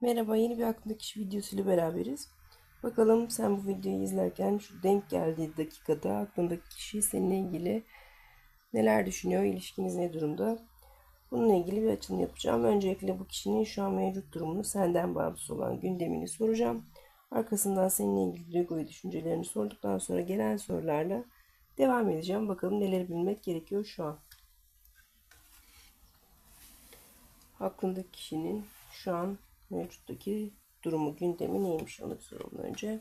Merhaba, yeni bir aklımdaki kişi videosuyla beraberiz. Bakalım sen bu videoyu izlerken şu denk geldiği dakikada aklındaki kişi seninle ilgili neler düşünüyor, ilişkiniz ne durumda? Bununla ilgili bir açılım yapacağım. Öncelikle bu kişinin şu an mevcut durumunu senden bağımsız olan gündemini soracağım. Arkasından seninle ilgili duygu ve düşüncelerini sorduktan sonra gelen sorularla devam edeceğim. Bakalım neleri bilmek gerekiyor şu an. Aklındaki kişinin şu an mevcuttaki durumu, gündemi neymiş onu bir soralım önce.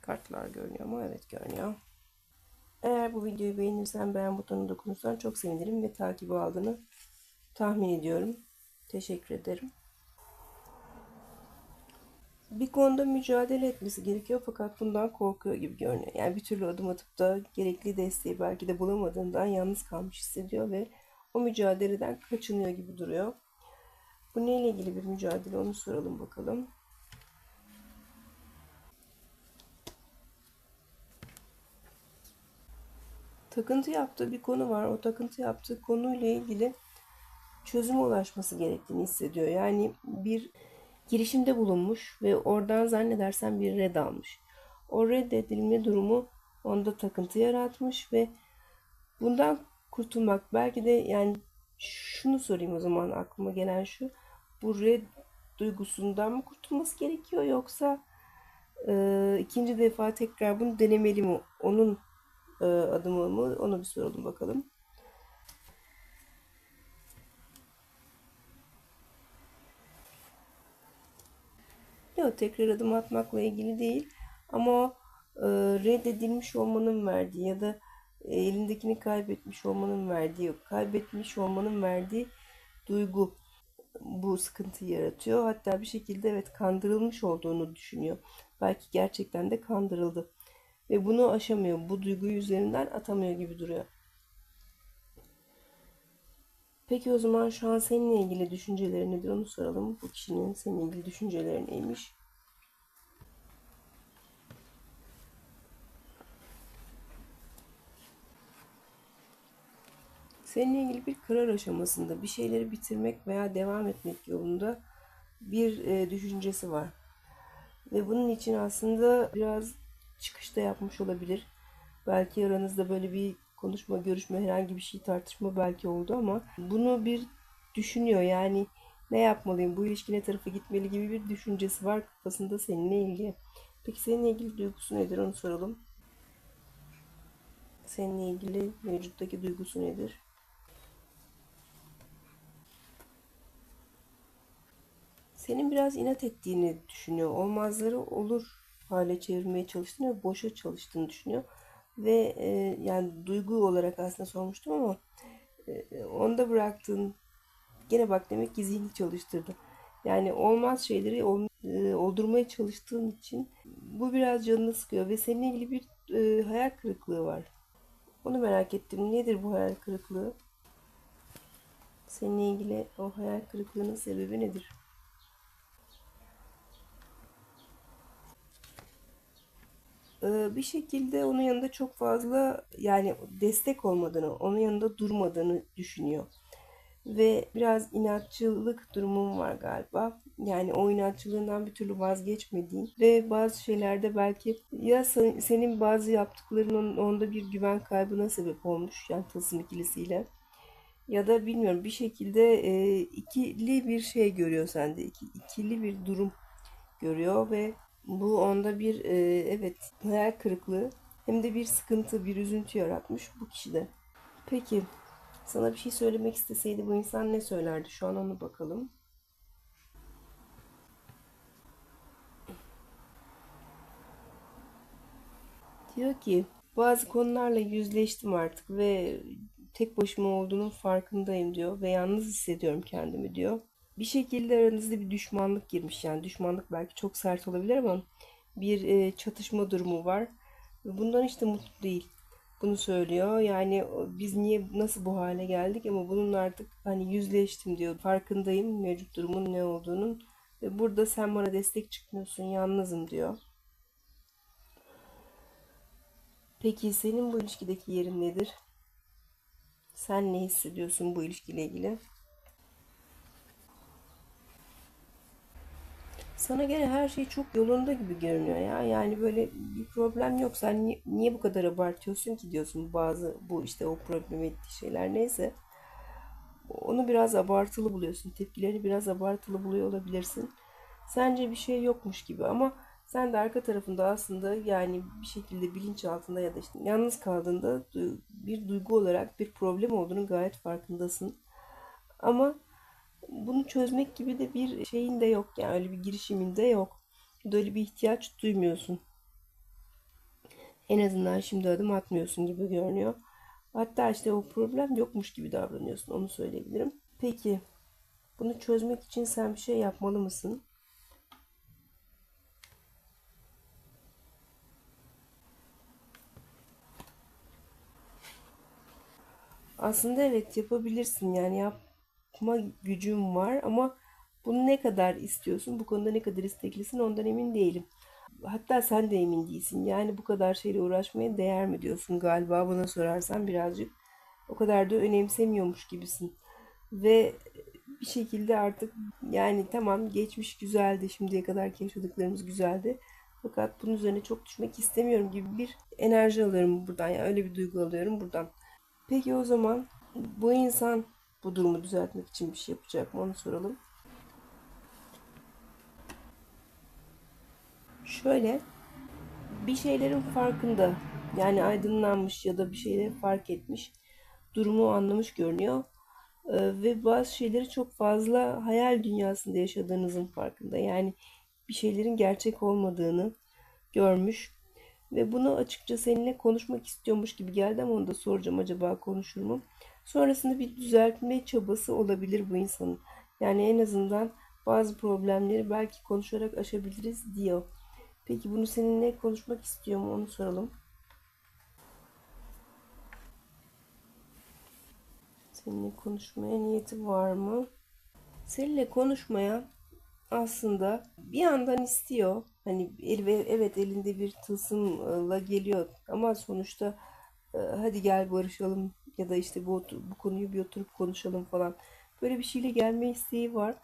Kartlar görünüyor mu? Evet görünüyor. Eğer bu videoyu beğenirsen beğen butonuna dokunursan çok sevinirim ve takibi aldığını tahmin ediyorum. Teşekkür ederim. Bir konuda mücadele etmesi gerekiyor fakat bundan korkuyor gibi görünüyor. Yani bir türlü adım atıp da gerekli desteği belki de bulamadığından yalnız kalmış hissediyor ve o mücadeleden kaçınıyor gibi duruyor. Bu neyle ilgili bir mücadele onu soralım bakalım. Takıntı yaptığı bir konu var. O takıntı yaptığı konuyla ilgili çözüme ulaşması gerektiğini hissediyor. Yani bir girişimde bulunmuş ve oradan zannedersen bir red almış. O reddedilme durumu onda takıntı yaratmış ve bundan kurtulmak belki de yani şunu sorayım o zaman aklıma gelen şu bu red duygusundan mı kurtulması gerekiyor yoksa e, ikinci defa tekrar bunu denemeli mi? Onun e, adımı mı? Onu bir soralım bakalım. Yok tekrar adım atmakla ilgili değil ama e, reddedilmiş olmanın verdiği ya da e, elindekini kaybetmiş olmanın verdiği, kaybetmiş olmanın verdiği duygu bu sıkıntıyı yaratıyor. Hatta bir şekilde evet kandırılmış olduğunu düşünüyor. Belki gerçekten de kandırıldı. Ve bunu aşamıyor. Bu duyguyu üzerinden atamıyor gibi duruyor. Peki o zaman şu an seninle ilgili düşünceleri nedir onu soralım. Bu kişinin seninle ilgili düşünceleri neymiş? Seninle ilgili bir karar aşamasında bir şeyleri bitirmek veya devam etmek yolunda bir e, düşüncesi var. Ve bunun için aslında biraz çıkışta yapmış olabilir. Belki aranızda böyle bir konuşma, görüşme, herhangi bir şey tartışma belki oldu ama bunu bir düşünüyor. Yani ne yapmalıyım, bu ilişki ne tarafa gitmeli gibi bir düşüncesi var kafasında seninle ilgili. Peki seninle ilgili duygusu nedir onu soralım. Seninle ilgili mevcuttaki duygusu nedir? Senin biraz inat ettiğini düşünüyor. Olmazları olur hale çevirmeye çalıştığını ve boşa çalıştığını düşünüyor. Ve e, yani duygu olarak aslında sormuştum ama e, onda bıraktığın gene bak demek ki zihni çalıştırdı. Yani olmaz şeyleri ol, e, oldurmaya çalıştığın için bu biraz canını sıkıyor ve seninle ilgili bir e, hayal kırıklığı var. Onu merak ettim. Nedir bu hayal kırıklığı? Seninle ilgili o hayal kırıklığının sebebi nedir? Bir şekilde onun yanında çok fazla yani destek olmadığını, onun yanında durmadığını düşünüyor. Ve biraz inatçılık durumum var galiba. Yani o inatçılığından bir türlü vazgeçmediğin ve bazı şeylerde belki ya senin bazı yaptıklarının onda bir güven kaybına sebep olmuş. Yani tılsım ikilisiyle. Ya da bilmiyorum bir şekilde e, ikili bir şey görüyor sende. İki, ikili bir durum görüyor ve bu onda bir e, evet hayal kırıklığı hem de bir sıkıntı, bir üzüntü yaratmış bu kişide. Peki sana bir şey söylemek isteseydi bu insan ne söylerdi? Şu an onu bakalım. Diyor ki bazı konularla yüzleştim artık ve tek başıma olduğunun farkındayım diyor ve yalnız hissediyorum kendimi diyor bir şekilde aranızda bir düşmanlık girmiş. Yani düşmanlık belki çok sert olabilir ama bir e, çatışma durumu var. Bundan işte mutlu değil. Bunu söylüyor. Yani biz niye nasıl bu hale geldik ama bunun artık hani yüzleştim diyor. Farkındayım mevcut durumun ne olduğunun. Ve burada sen bana destek çıkmıyorsun. Yalnızım diyor. Peki senin bu ilişkideki yerin nedir? Sen ne hissediyorsun bu ilişkiyle ilgili? Sana göre her şey çok yolunda gibi görünüyor ya. Yani böyle bir problem yok. Sen ni- niye bu kadar abartıyorsun ki diyorsun bazı bu işte o problem ettiği şeyler neyse. Onu biraz abartılı buluyorsun. Tepkileri biraz abartılı buluyor olabilirsin. Sence bir şey yokmuş gibi ama sen de arka tarafında aslında yani bir şekilde bilinç altında ya da işte yalnız kaldığında bir duygu olarak bir problem olduğunu gayet farkındasın. Ama bunu çözmek gibi de bir şeyin de yok yani öyle bir girişimin de yok. Böyle bir ihtiyaç duymuyorsun. En azından şimdi adım atmıyorsun gibi görünüyor. Hatta işte o problem yokmuş gibi davranıyorsun. Onu söyleyebilirim. Peki bunu çözmek için sen bir şey yapmalı mısın? Aslında evet yapabilirsin. Yani yapma gücün var ama bunu ne kadar istiyorsun? Bu konuda ne kadar isteklisin? Ondan emin değilim. Hatta sen de emin değilsin. Yani bu kadar şeyle uğraşmaya değer mi diyorsun galiba bana sorarsan birazcık o kadar da önemsemiyormuş gibisin. Ve bir şekilde artık yani tamam geçmiş güzeldi, şimdiye kadar yaşadıklarımız güzeldi. Fakat bunun üzerine çok düşmek istemiyorum gibi bir enerji alıyorum buradan. Yani öyle bir duygu alıyorum buradan. Peki o zaman bu insan bu durumu düzeltmek için bir şey yapacak mı onu soralım. Şöyle bir şeylerin farkında yani aydınlanmış ya da bir şeyleri fark etmiş durumu anlamış görünüyor Ee, ve bazı şeyleri çok fazla hayal dünyasında yaşadığınızın farkında yani bir şeylerin gerçek olmadığını görmüş ve bunu açıkça seninle konuşmak istiyormuş gibi geldi ama onu da soracağım acaba konuşur mu? Sonrasında bir düzeltme çabası olabilir bu insanın. Yani en azından bazı problemleri belki konuşarak aşabiliriz diyor. Peki bunu seninle konuşmak istiyor mu onu soralım. Seninle konuşmaya niyeti var mı? Seninle konuşmaya aslında bir yandan istiyor. Hani evet elinde bir tılsımla geliyor ama sonuçta e, hadi gel barışalım ya da işte bu bu konuyu bir oturup konuşalım falan. Böyle bir şeyle gelme isteği var.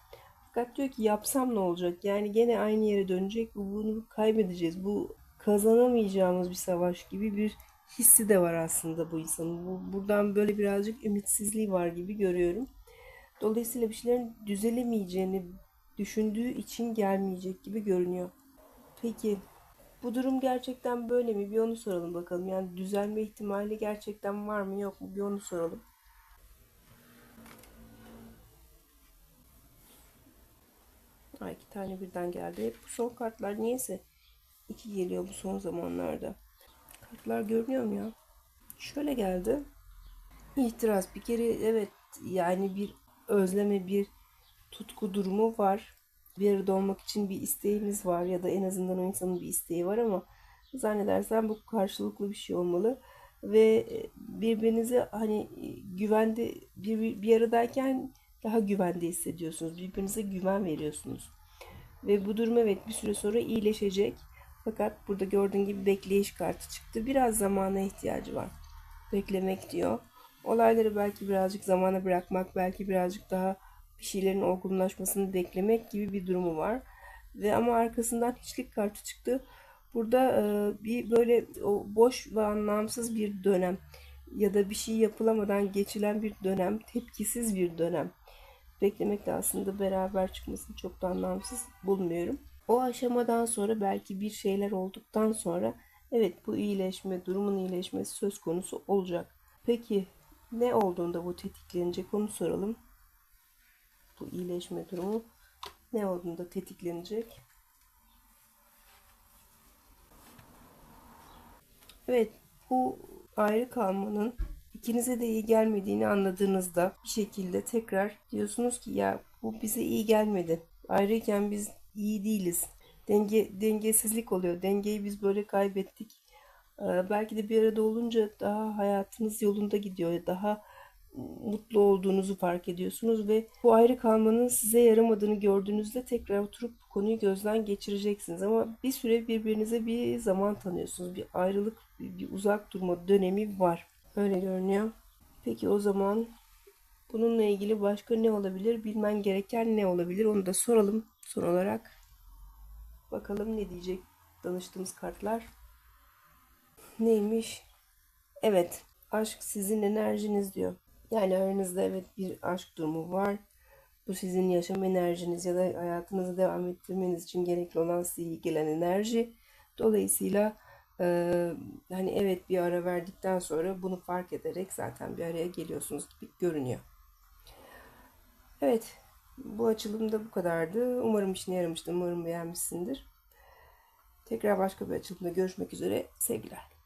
Fakat diyor ki yapsam ne olacak? Yani gene aynı yere dönecek. Bunu kaybedeceğiz. Bu kazanamayacağımız bir savaş gibi bir hissi de var aslında bu insanın. Bu, buradan böyle birazcık ümitsizliği var gibi görüyorum. Dolayısıyla bir şeylerin düzelemeyeceğini düşündüğü için gelmeyecek gibi görünüyor. Peki bu durum gerçekten böyle mi? Bir onu soralım bakalım. Yani düzelme ihtimali gerçekten var mı yok mu? Bir onu soralım. Ay iki tane birden geldi. Bu son kartlar niyeyse iki geliyor bu son zamanlarda. Kartlar görünüyor mu ya? Şöyle geldi. İhtiras bir kere evet yani bir özleme bir tutku durumu var. Bir arada olmak için bir isteğimiz var ya da en azından o insanın bir isteği var ama zannedersem bu karşılıklı bir şey olmalı ve birbirinize hani güvende bir, bir, bir aradayken daha güvende hissediyorsunuz. Birbirinize güven veriyorsunuz. Ve bu durum evet bir süre sonra iyileşecek. Fakat burada gördüğün gibi bekleyiş kartı çıktı. Biraz zamana ihtiyacı var. Beklemek diyor. Olayları belki birazcık zamana bırakmak, belki birazcık daha bir şeylerin olgunlaşmasını beklemek gibi bir durumu var. Ve ama arkasından hiçlik kartı çıktı. Burada e, bir böyle o boş ve anlamsız bir dönem ya da bir şey yapılamadan geçilen bir dönem, tepkisiz bir dönem. Beklemek de aslında beraber çıkmasını çok da anlamsız bulmuyorum. O aşamadan sonra belki bir şeyler olduktan sonra evet bu iyileşme, durumun iyileşmesi söz konusu olacak. Peki ne olduğunda bu tetiklenecek onu soralım. Bu iyileşme durumu ne olduğunda tetiklenecek? Evet, bu ayrı kalmanın ikinize de iyi gelmediğini anladığınızda bir şekilde tekrar diyorsunuz ki ya bu bize iyi gelmedi. Ayrıyken biz iyi değiliz. Denge dengesizlik oluyor. Dengeyi biz böyle kaybettik. Ee, belki de bir arada olunca daha hayatınız yolunda gidiyor. Daha mutlu olduğunuzu fark ediyorsunuz ve bu ayrı kalmanın size yaramadığını gördüğünüzde tekrar oturup bu konuyu gözden geçireceksiniz. Ama bir süre birbirinize bir zaman tanıyorsunuz. Bir ayrılık, bir, uzak durma dönemi var. Öyle görünüyor. Peki o zaman bununla ilgili başka ne olabilir? Bilmen gereken ne olabilir? Onu da soralım son olarak. Bakalım ne diyecek danıştığımız kartlar. Neymiş? Evet, aşk sizin enerjiniz diyor. Yani aranızda evet bir aşk durumu var. Bu sizin yaşam enerjiniz ya da hayatınızı devam ettirmeniz için gerekli olan size gelen enerji. Dolayısıyla e, hani evet bir ara verdikten sonra bunu fark ederek zaten bir araya geliyorsunuz gibi görünüyor. Evet, bu açılım da bu kadardı. Umarım işine yaramıştır, umarım beğenmişsindir. Tekrar başka bir açılımda görüşmek üzere. Sevgiler.